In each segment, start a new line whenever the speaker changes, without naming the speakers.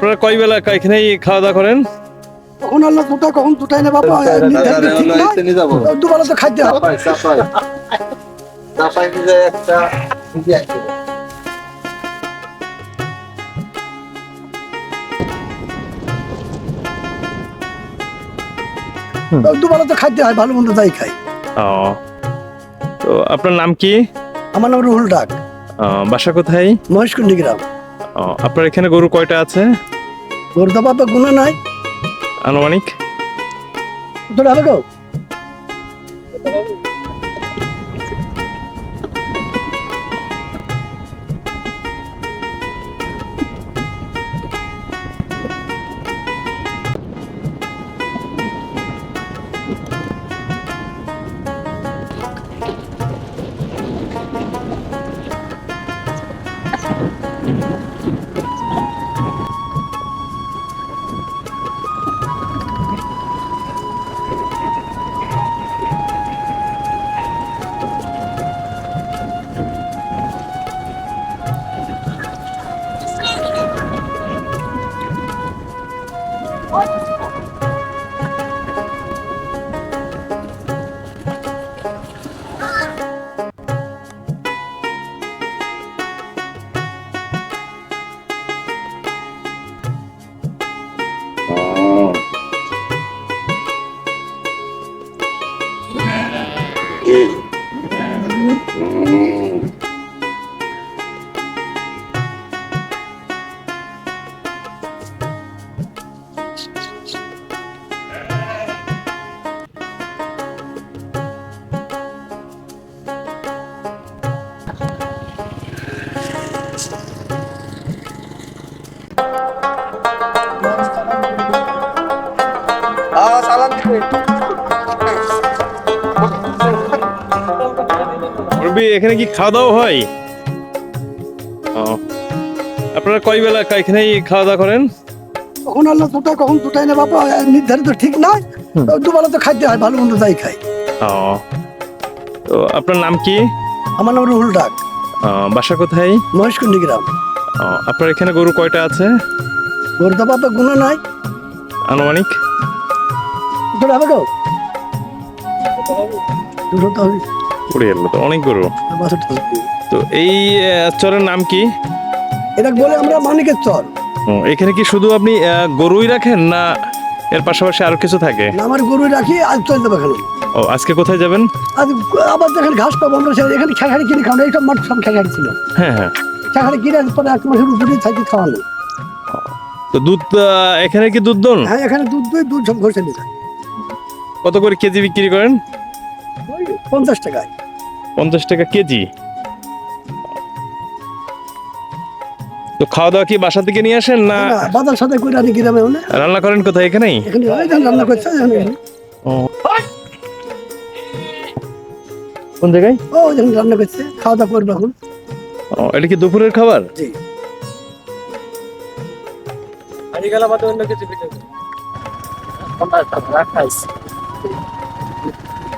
আপনারা কয় বেলা এখানেই খাওয়া দাওয়া করেন?
কখন আল্লাহ দুটা কখন দুটাই না বাবা? দুবেলা তো খাইতে হবে। দুবেলা তো খাইতে হয় ভালো মন্দ তাই খাই।
ও। তো আপনার নাম কি?
আমার নাম রুহুল ডাক।
বাসা কোথায়?
মহেশকুন্ডি গ্রাম।
ও, আপনার এখানে গরু কয়টা আছে?
গরু তো বাবা গুণা নাই।
আনুমানিক?
হবে গো।
মুরব্বী এখানে কি খাওয়া দাওয়া হয় আপনারা কয় বেলা এখানেই খাওয়া দাওয়া করেন?
কখন আল্লাহ দুটা কখন দুটাই না বাবা নির্ধারিত ঠিক নাই দুবেলা তো খাইতে হয় ভালো মন্দ তাই খাই।
ও। তো আপনার নাম কি?
আমার নাম রুহুল ডাক।
বাসা কোথায়?
মহেশকুন্ডি গ্রাম।
আপনার এখানে গরু কয়টা আছে?
তোর তো বাবা গুণা নাই।
আনুমানিক?
তোর হবে গো। দুটো তো হবে
উড়ে গেল তো অনেক গরু।
তো
এই চরের নাম কি?
এটা বলে আমরা মানিকের চর।
এখানে কি শুধু আপনি গরুই রাখেন না এর পাশাপাশি আরও কিছু থাকে?
আমার গরু রাখি আজ চলে যাবে এখানে।
ও আজকে কোথায় যাবেন?
আজ আবার যেখানে ঘাস পাবো আমরা সে- এখানে খেখাড়ি কিনে খাওয়ানো এইসব মাঠ সব খেখাড়ি ছিল।
হ্যাঁ হ্যাঁ।
খেখাড়ি কিনে পরে এক মাসের উপরে থাকি খাওয়ানো
তো দুধ এখানে কি দুধ দন?
হ্যাঁ এখানে দুধ দুই দুধ সব ঘষে নিয়ে
কত করে কেজি বিক্রি করেন?
পঞ্চাশ টাকায়।
পঞ্চাশ টাকা কেজি। তো খাওয়া দাওয়া কি বাসা থেকে নিয়ে আসেন না
বাজার সাথে করে আনি গ্রামে হলে।
রান্না করেন কোথায় এখানেই?
এখানে রান্না করছে এখানে।
ও। কোন জায়গায়?
ও যখন রান্না করছে খাওয়া দাওয়া করবে এখন।
ও এটা কি দুপুরের খাবার?
জি।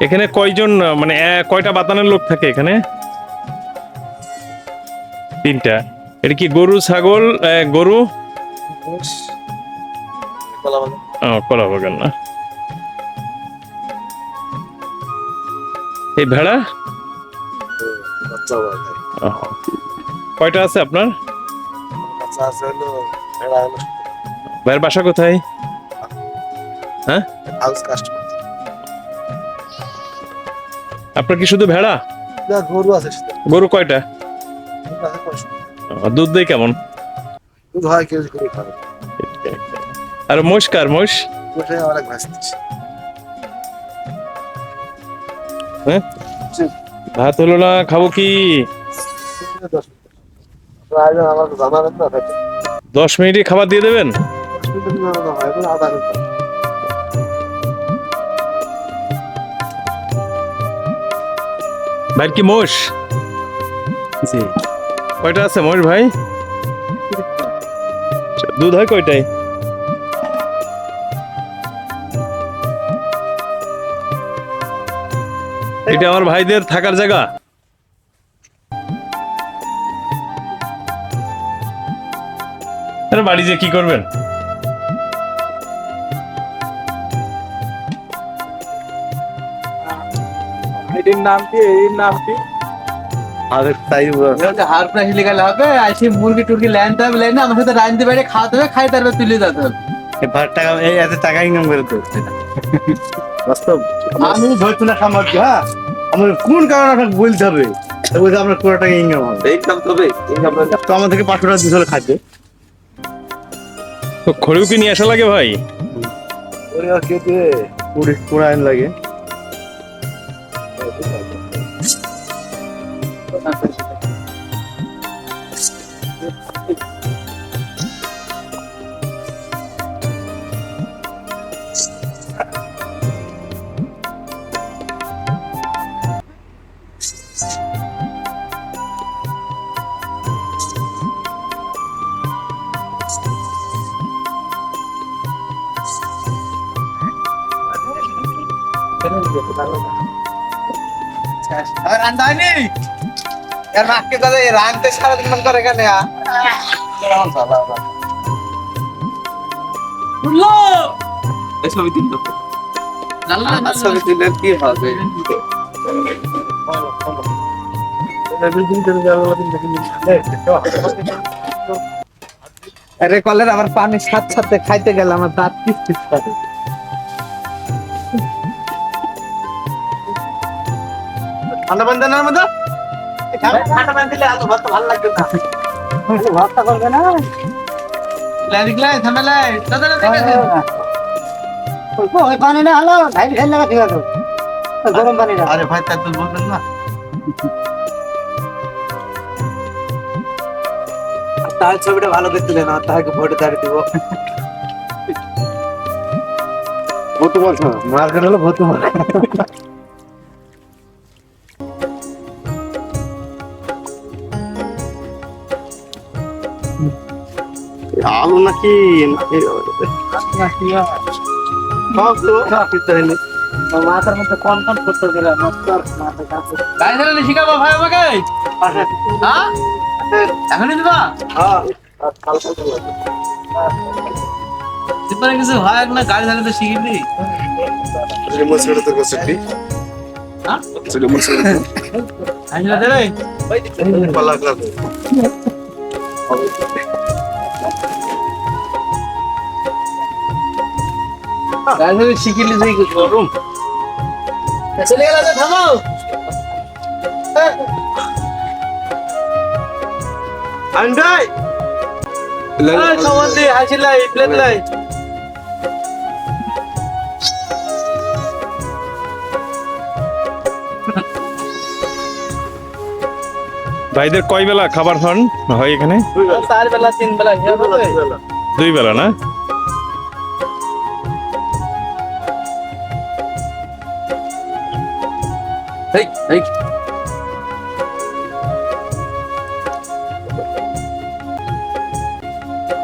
এখানে কয়জন মানে কয়টা বাতানের লোক থাকে এখানে? তিনটা। এটা কি গরু, ছাগল গরু?
কলা
বাগান না। এই ভেড়া?
হয়।
কয়টা আছে আপনার? ভাইয়ের বাসা কোথায়?
হাউস কাস্ট
আপনার কি শুধু ভেড়া?
না গরু আছে
গরু কয়টা? দুধ দেয় কেমন?
দুধ হয় কেজি করে খাবে
আর মোষ কার মোষ
আমার এক
হ্যাঁ? ভাত হলো না খাব কি?
দশ মিনিটে।
খাবার দিয়ে দেবেন? ভাই কি মোষ?
জি।
কয়টা আছে মোষ ভাই? দুধ হয় কয়টায়? এটা আমার ভাইদের থাকার জায়গা। বাড়ি যে কি করবেন?
এটির নাম কি এর নাম কি?
আরে তাই
হার প্রাইস লেখালে হবে আসি মুরগি টুরগি ল্যান্ড হবে ল্যান্ড আমার সাথে রাঁধতে বাইরে খাওয়াতে হবে খাই তারপর তুলে যেতে হবে।
ভাত টাকা এই এত টাকা ইনকাম করে তো। বাস্তব।
আমি ধরছি না সামর্থ্য হ্যাঁ? আমার কোন কারণে আপনাকে বলতে হবে? তো বলতে আপনার কোটি টাকা ইনকাম হবে।
ইনকাম তবে
তো আমার থেকে পাঁচশো টাকা দিতে হলে খাদ্যে
তো খড়িও কি নিয়ে আসা লাগে ভাই?
ওরে আর কে
লাগে। হয়নি এর মাকে দাদা এই রানতে সারাদিন মন করে কেন?
ছবি দিলে কি হবে?
আরে কলের আমার পানি সাথে সাথে খাইতে গেলে আমার দাঁত কিস করে। ঠান্ডা পানি দেন মধ্যে ঠান্ডা পানি দিলে এত ভাত ভালো লাগবে না ভাতটা করবে না লাই লাই থামে লাই দাদা
ওই পানি না হলো ঢাই ঢাই লাগা ঠিক আছে গরম পানি না
আরে ভাই তা তো বলবেন না তার ছবিটা ভালো করে তুলে না তাকে ভোটে দাঁড়িয়ে দিব
ভোট বলছো মার্কেট হলো ভোট মার নাকি
মাথার মধ্যে করতে গেলে
শিখাবো ভাই আমাকে হ্যাঁ? এখনই দিবা এরপরে কিছু হয়। না গাড়ি চালাতে শিখিনি
রিমোট ছেড়ে তো কসটি
হ্যাঁ
রিমোট ছেড়ে
আসলে দে রে
পালা কাজ
চালাতে শিখিলি যে গরম। চলে গেল থামো। আন্ডাই প্লেট লাই
ভাইদের কয় বেলা খাবার খান? হয় এখানে?
চার বেলা তিন বেলা
দুই বেলা না?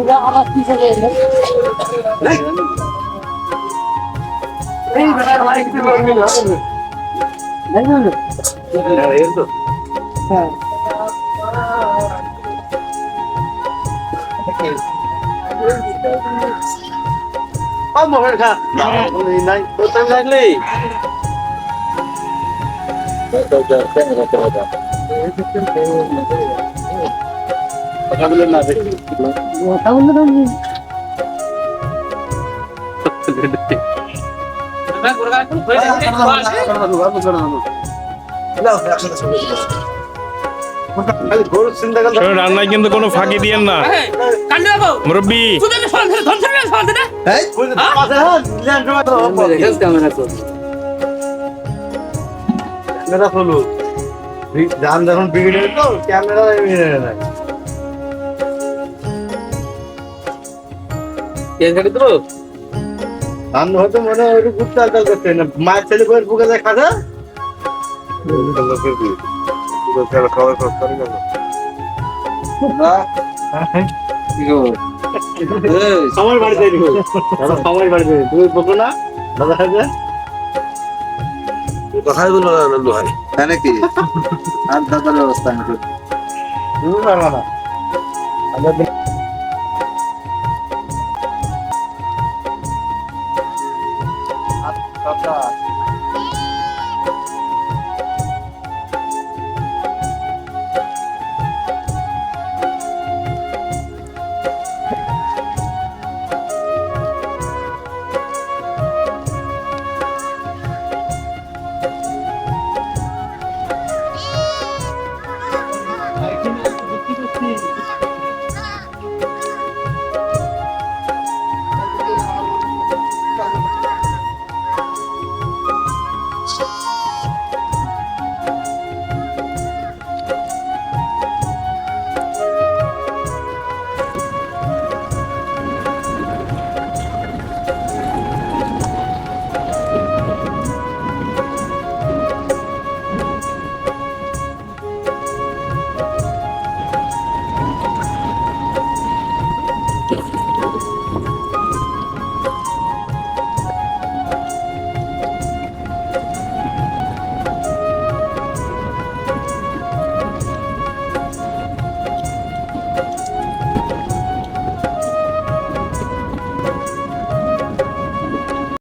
আগে
আমার কি করে এই বেটা ভাই কি করবি না
রান্নায় কিন্তু কোনো ফাঁকি দিয়েন না মুরব্বী
ক্যামেরা ফলো যান যখন বিগড়ে তো ক্যামেরা বিগড়ে না ধান হয়তো মনে হয় কুত্তা আদাল করতে না। মায়ের ছেলে বইয়ের বুকে যায় খাজা? সময় বাড়িতে সময় বাড়িতে। তুমি বকো না? দাদা
কথাই বলো না আনন্দ হয়। তাই নাকি? আর দাদার ব্যবস্থা আমি করি।
না।